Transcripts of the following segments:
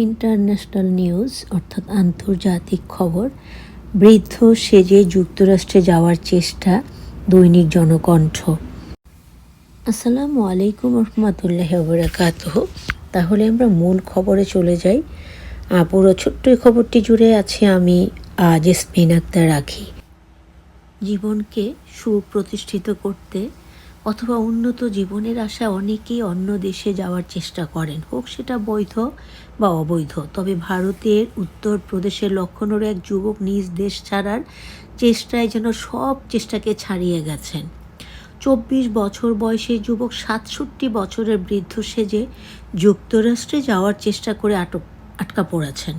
International news, অর্থাৎ আন্তর্জাতিক খবর, বৃদ্ধ সেজে যুক্তরাষ্ট্রে যাওয়ার চেষ্টা, দৈনিক জনকণ্ঠ। আসসালামু আলাইকুম রহমতুল্লাহ বরাকাত তাহলে আমরা মূল খবরে চলে যাই। পুরো ছোট্ট খবরটি জুড়ে আছে আমি, আজ স্পেন আক্তার রাখি জীবনকে সুপ্রতিষ্ঠিত করতে অথবা উন্নত জীবনের আশা অনেকেই অন্য দেশে যাওয়ার চেষ্টা করেন। হোক সেটা বৈধ বা অবৈধ, তবে ভারতের উত্তর প্রদেশের লক্ষণের এক যুবক নিজ দেশ ছাড়ার চেষ্টায় যেন সব চেষ্টাকে ছাড়িয়ে গেছেন। চব্বিশ বছর বয়সে যুবক সাতষট্টি বছরের বৃদ্ধ সেজে যুক্তরাষ্ট্রে যাওয়ার চেষ্টা করে আটক, আটকা পড়েছেন।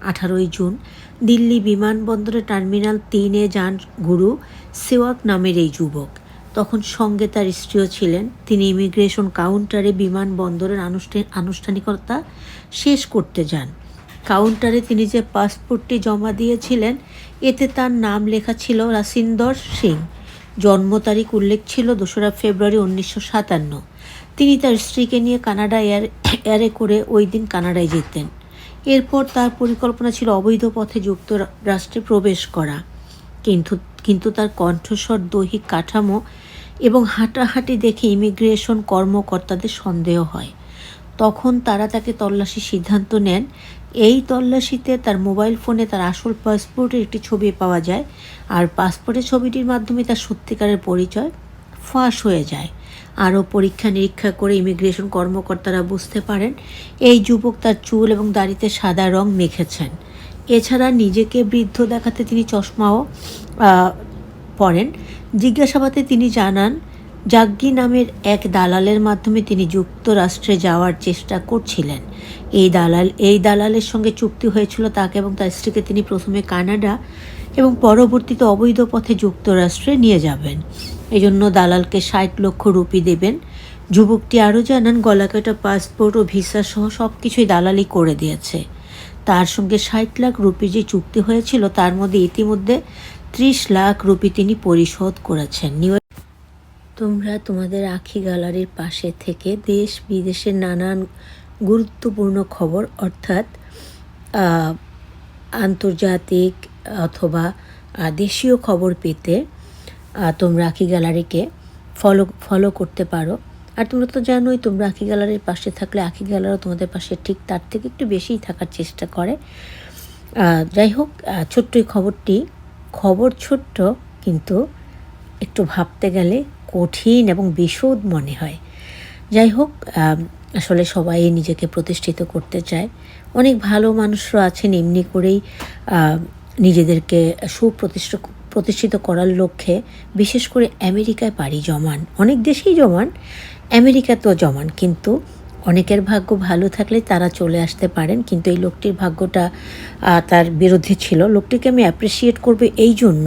আঠারোই জুন, দিল্লি বিমানবন্দরে টার্মিনাল তিনে যান গুরু সেওয়াক নামের এই যুবক। তখন সঙ্গে তার স্ত্রীও ছিলেন। তিনি ইমিগ্রেশন কাউন্টারে বিমানবন্দরের আনুষ্ঠানিক আনুষ্ঠানিকতা শেষ করতে যান। কাউন্টারে তিনি যে পাসপোর্টটি জমা দিয়েছিলেন, এতে তার নাম লেখা ছিল রাসিন্দর সিং। জন্ম তারিখ উল্লেখ ছিল দোসরা ফেব্রুয়ারি উনিশশো সাতান্ন। তিনি তার স্ত্রীকে নিয়ে কানাডা এয়ার, এয়ারে করে ওই দিন কানাডায় যেতেন। এরপর তার পরিকল্পনা ছিল অবৈধ পথে যুক্তরাষ্ট্রে প্রবেশ করা। কিন্তু কিন্তু তার কণ্ঠস্বর, দৈহিক কাঠামো এবং হাঁটাহাঁটি দেখে ইমিগ্রেশন কর্মকর্তাদের সন্দেহ হয়। তখন তারা তাকে তল্লাশির সিদ্ধান্ত নেন। এই তল্লাশিতে তার মোবাইল ফোনে তার আসল পাসপোর্টের একটি ছবি পাওয়া যায় আর পাসপোর্টের ছবিটির মাধ্যমে তার সত্যিকারের পরিচয় ফাঁস হয়ে যায়। আরও পরীক্ষা নিরীক্ষা করে ইমিগ্রেশন কর্মকর্তারা বুঝতে পারেন, এই যুবক তার চুল এবং দাড়িতে সাদা রং মেখেছেন। এছাড়া নিজেকে বৃদ্ধ দেখাতে তিনি চশমাও পরেন। জিজ্ঞাসাবাদে তিনি জানান, জাগ্গি নামের এক দালালের মাধ্যমে তিনি যুক্তরাষ্ট্রে যাওয়ার চেষ্টা করছিলেন। এই দালাল, এই দালালের সঙ্গে চুক্তি হয়েছিল তাকে এবং তার স্ত্রীকে তিনি প্রথমে কানাডা এবং পরবর্তীতে অবৈধ পথে যুক্তরাষ্ট্রে নিয়ে যাবেন। এই জন্য দালালকে ষাট লক্ষ রুপি দেবেন। যুবকটি আরও জানান, গলাকাটা পাসপোর্ট ও ভিসা সহ সব কিছুই দালালি করে দিয়েছে। তার সঙ্গে ষাট লাখ রুপি যে চুক্তি হয়েছিল তার মধ্যে ইতিমধ্যে ত্রিশ লাখ রুপি তিনি পরিশোধ করেছেন। নিউ তোমরা তোমাদের আখি গ্যালারির পাশে থেকে দেশ বিদেশের নানান গুরুত্বপূর্ণ খবর, অর্থাৎ আন্তর্জাতিক অথবা দেশীয় খবর পেতে তোমরা আখি গ্যালারিকে ফলো ফলো করতে পারো। আর তোমরা তো জানোই, তোমরা আঁকি গ্যালারির পাশে থাকলে আঁকি গ্যালারিও তোমাদের পাশে ঠিক তার থেকে একটু বেশিই থাকার চেষ্টা করে। যাই হোক ছোট্ট এই খবরটি, খবর ছোট্ট কিন্তু একটু ভাবতে গেলে কঠিন এবং বিশদ মনে হয়। যাই হোক আসলে সবাই নিজেকে প্রতিষ্ঠিত করতে চায়। অনেক ভালো মানুষরা আছেন, এমনি করেই নিজেদেরকে সুপ্রতিষ্ঠিত প্রতিষ্ঠিত করার লক্ষ্যে বিশেষ করে আমেরিকায় পাড়ি জমান। অনেক দেশেই জমান আমেরিকাতেও জমান, কিন্তু অনেকের ভাগ্য ভালো থাকলে তারা চলে আসতে পারেন, কিন্তু এই লোকটির ভাগ্যটা তার বিরুদ্ধে ছিল। লোকটিকে আমি অ্যাপ্রিসিয়েট করব এই জন্য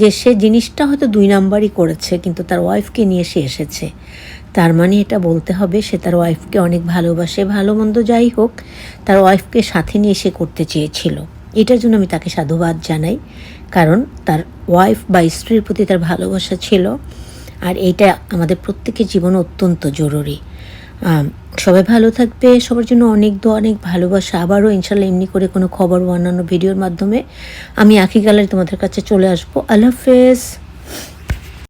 যে সে জিনিসটা হয়তো দুই নাম্বারই করেছে, কিন্তু তার ওয়াইফকে নিয়ে সে এসেছে। তার মানে এটা বলতে হবে, সে তার ওয়াইফকে অনেক ভালোবাসে, ভালো মন্দ যাই হোক, তার ওয়াইফকে সাথে নিয়ে সে করতে চেয়েছিল। এটার জন্য আমি তাকে সাধুবাদ জানাই, কারণ তার ওয়াইফ বা স্ত্রীর প্রতি তার ভালোবাসা ছিল। আর এইটা আমাদের প্রত্যেকের জীবনে অত্যন্ত জরুরি। সবাই ভালো থাকবে, সবার জন্য অনেক দোয়া, অনেক ভালোবাসা। আবারও ইনশাল্লাহ এমনি করে কোনো খবর বা অন্যান্য ভিডিওর মাধ্যমে আমি আঁকি গ্যালারি তোমাদের কাছে চলে আসব। আল্লাহ হাফেজ।